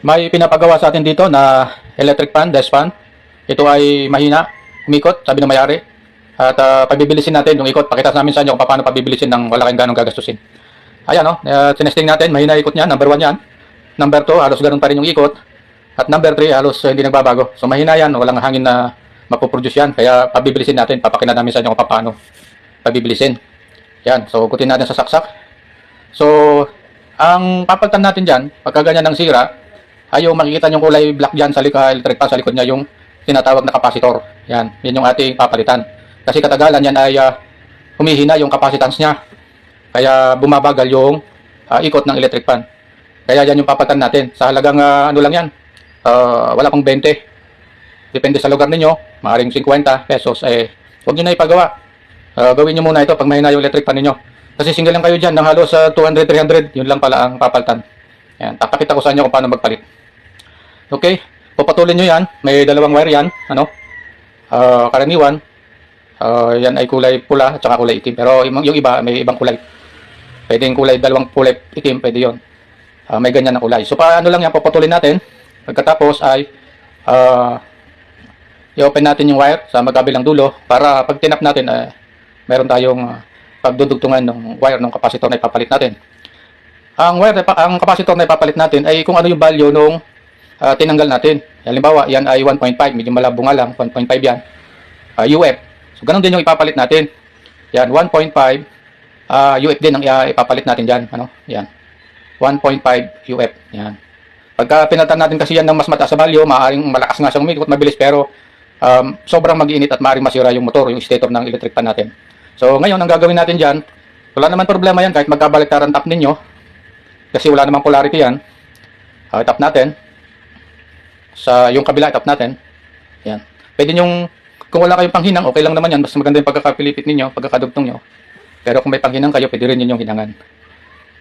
May pinapagawa sa atin dito na electric fan, desk fan. Ito ay mahina, umikot, sabi ng mayari. At uh, pabibilisin natin yung ikot. Pakita namin sa inyo kung paano pabibilisin ng wala kayong ganong gagastusin. Ayan o, uh, tinesting natin, mahina ikot niya, number 1 yan. Number 2, halos ganun pa rin yung ikot. At number 3, halos uh, hindi nagbabago. So mahina yan, walang hangin na mapuproduce yan. Kaya pabibilisin natin, papakita namin sa inyo kung paano pabibilisin. Yan, so kutin natin sa saksak. So, ang papalitan natin dyan, pagka ganyan ng sira, ay yung makikita yung kulay black dyan sa likod, electric pan sa likod niya, yung tinatawag na kapasitor. Yan, yan yung ating papalitan. Kasi katagalan yan ay ah, humihina yung capacitance niya. Kaya bumabagal yung ah, ikot ng electric fan. Kaya yan yung papalitan natin. Sa halagang ah, ano lang yan, ah, wala pang 20. Depende sa lugar ninyo, maaaring 50 pesos. Eh, huwag nyo na ipagawa. Ah, gawin nyo muna ito pag mahina yung electric fan ninyo. Kasi single lang kayo dyan ng halos sa 200, 300. Yun lang pala ang papalitan. Yan, papakita ko sa inyo kung paano magpalit. Okay, puputulin nyo yan. May dalawang wire yan. Ano? Ah, karaniwan, ah, yan ay kulay pula at saka kulay itim. Pero yung, iba, may ibang kulay. Pwedeng kulay, dalawang kulay itim, pwede yon. Ah, may ganyan na kulay. So, paano lang yan, puputulin natin. Pagkatapos ay, ah, i-open natin yung wire sa magkabilang dulo para pag tinap natin, eh, meron tayong pagdudugtungan ng wire ng kapasitor na ipapalit natin. Ang wire, ang kapasitor na ipapalit natin ay kung ano yung value nung ah, tinanggal natin. Halimbawa, yan ay 1.5, medyo malabo nga lang, 1.5 yan. Ah, UF. So, ganun din yung ipapalit natin. Yan, 1.5 ah, UF din ang ah, ipapalit natin dyan. Ano? Yan. 1.5 UF. Yan. Pagka pinalitan natin kasi yan ng mas mataas sa value, maaaring malakas nga siyang umikot, mabilis, pero um, sobrang mag-iinit at maaaring masira yung motor, yung stator ng electric fan natin. So, ngayon, ang gagawin natin dyan, wala naman problema yan kahit magkabaliktaran tap ninyo, kasi wala namang polarity yan. Uh, tap natin. Sa yung kabila, tap natin. Yan. Pwede yung kung wala kayong panghinang, okay lang naman yan. Basta maganda yung pagkakapilipit ninyo, pagkakadugtong nyo. Pero kung may panghinang kayo, pwede rin yun yung hinangan.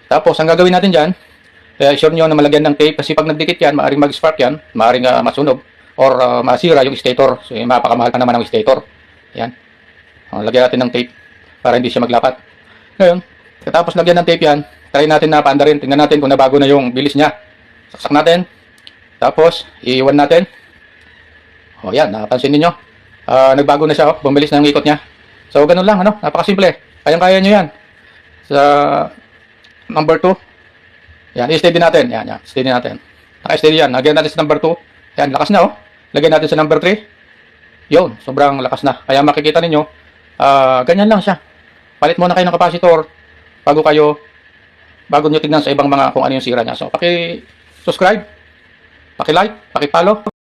Tapos, ang gagawin natin dyan, kaya sure nyo na malagyan ng tape kasi pag nagdikit yan, maaaring mag-spark yan, maaaring uh, masunog, or uh, masira yung stator. So, eh, mapakamahal pa naman ang stator. Yan. O, lagyan natin ng tape para hindi siya maglapat. Ngayon, katapos lagyan ng tape yan, try natin na paanda rin. Tingnan natin kung nabago na yung bilis niya. Saksak natin. Tapos, iiwan natin. O yan, napansin niyo Ah, nagbago na siya, oh. bumilis na yung ikot niya. So, ganun lang, ano? Napakasimple. Kayang-kaya nyo yan. Sa number 2. Yan, i-steady natin. Yan, yan. Steady natin. Naka-steady yan. Lagyan natin sa number 2. Yan, lakas na, oh. Lagyan natin sa number 3. Yun, sobrang lakas na. Kaya makikita ninyo, ah, ganyan lang siya. Palit muna kayo ng kapasitor bago kayo bago nyo tignan sa ibang mga kung ano yung sira niya. So, paki-subscribe, paki-like, paki-follow.